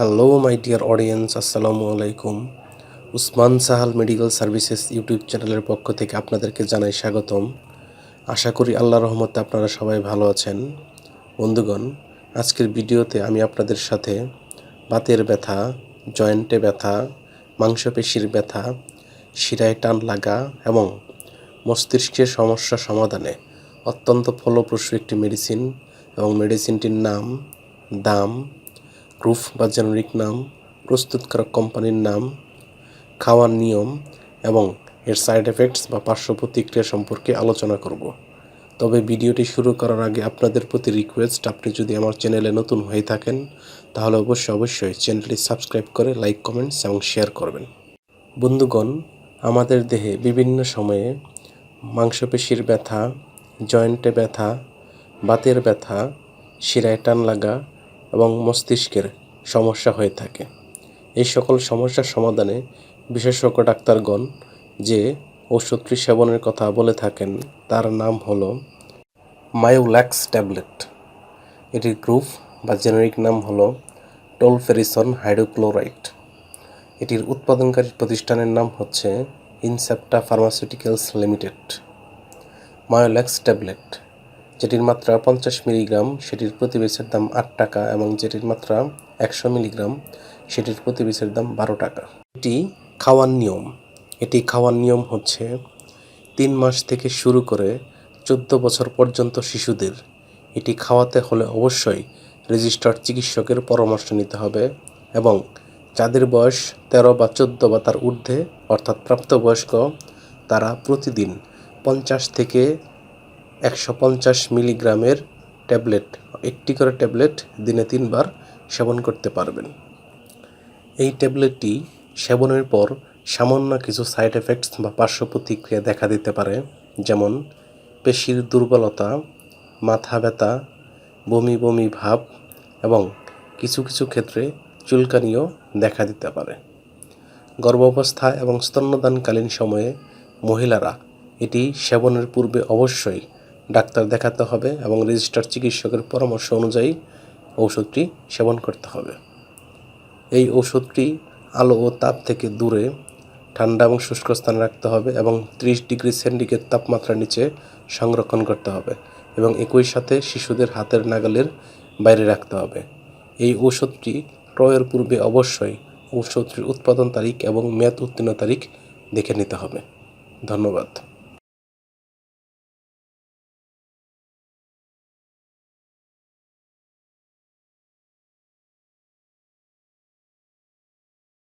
Hello my dear audience আসসালামু আলাইকুম Usman Sahal medical services YouTube চ্যানেলের পক্ষ থেকে আপনাদেরকে জানাই স্বাগতম। আশা করি আল্লাহ রহমতে আপনারা সবাই ভালো আছেন। বন্ধুগণ, আজকের ভিডিওতে আমি আপনাদের সাথে বাতের ব্যথা, জয়েন্টে ব্যথা, মাংসপেশির ব্যথা, শিরায় টান লাগা এবং মস্তিষ্কের সমস্যা সমাধানে অত্যন্ত ফলপ্রসূ একটি মেডিসিন এবং মেডিসিনটির নাম দাম প্রুফ বা জেনারিক নাম, প্রস্তুতকারক কোম্পানির নাম, খাওয়ার নিয়ম এবং এর সাইড এফেক্টস বা পার্শ্ব প্রতিক্রিয়া সম্পর্কে আলোচনা করব। তবে ভিডিওটি শুরু করার আগে আপনাদের প্রতি রিকোয়েস্ট আপনি যদি আমার চ্যানেলে নতুন হয়ে থাকেন, তাহলে অবশ্যই অবশ্যই চ্যানেলটি সাবস্ক্রাইব করে লাইক কমেন্টস এবং শেয়ার করবেন। বন্ধুগণ, আমাদের দেহে বিভিন্ন সময়ে মাংসপেশির ব্যথা জয়েন্টে ব্যথা, বাতের ব্যথা, শিরায় টান লাগা এবং মস্তিষ্কের সমস্যা হয়ে থাকে। এই সকল সমস্যার সমাধানে বিশেষজ্ঞ ডাক্তারগণ যে ওষুধটি সেবনের কথা বলে থাকেন, তার নাম হল মায়োল্যাক্স ট্যাবলেট। এটির গ্রুপ বা জেনারিক নাম হলো টোলফেরিসন হাইড্রোক্লোরাইড। এটির উৎপাদনকারী প্রতিষ্ঠানের নাম হচ্ছে Incepta pharmaceuticals limited. Myolax tablet যেটির মাত্রা পঞ্চাশ মিলিগ্রাম, সেটির প্রতি পিসের দাম আট টাকা এবং যেটির মাত্রা একশো মিলিগ্রাম, সেটির প্রতি পিসের দাম বারো টাকা। এটি খাওয়ার নিয়ম। এটি খাওয়ার নিয়ম হচ্ছে তিন মাস থেকে শুরু করে চোদ্দ বছর পর্যন্ত শিশুদের এটি খাওয়াতে হলে অবশ্যই রেজিস্টার্ড চিকিৎসকের পরামর্শ নিতে হবে এবং যাদের বয়স তেরো বা চোদ্দ বা তার ঊর্ধ্বে, অর্থাৎ প্রাপ্তবয়স্ক, তারা প্রতিদিন পঞ্চাশ থেকে একশো পঞ্চাশ মিলিগ্রামের ট্যাবলেট, একটি করে ট্যাবলেট দিনে তিনবার সেবন করতে পারবেন। এই ট্যাবলেটটি সেবনের পর সামান্য কিছু সাইড এফেক্টস বা পার্শ্ব প্রতিক্রিয়া দেখা দিতে পারে, যেমন পেশির দুর্বলতা, মাথা ব্যথা, বমি বমি ভাব এবং কিছু কিছু ক্ষেত্রে চুলকানিও দেখা দিতে পারে। গর্ভাবস্থা এবং স্তন্যদানকালীন সময়ে মহিলারা এটি সেবনের পূর্বে অবশ্যই ডাক্তার দেখাতে হবে এবং রেজিস্টার চিকিৎসকের পরামর্শ অনুযায়ী ঔষধটি সেবন করতে হবে। এই ওষুধটি আলো ও তাপ থেকে দূরে, ঠান্ডা এবং শুষ্ক স্থানে রাখতে হবে এবং ত্রিশ ডিগ্রি সেন্টিগ্রেড তাপমাত্রার নিচে সংরক্ষণ করতে হবে এবং একই সাথে শিশুদের হাতের নাগালের বাইরে রাখতে হবে। এই ঔষধটি ক্রয়ের পূর্বে অবশ্যই ঔষধটির উৎপাদন তারিখ এবং মেয়াদ উত্তীর্ণ তারিখ দেখে নিতে হবে। ধন্যবাদ।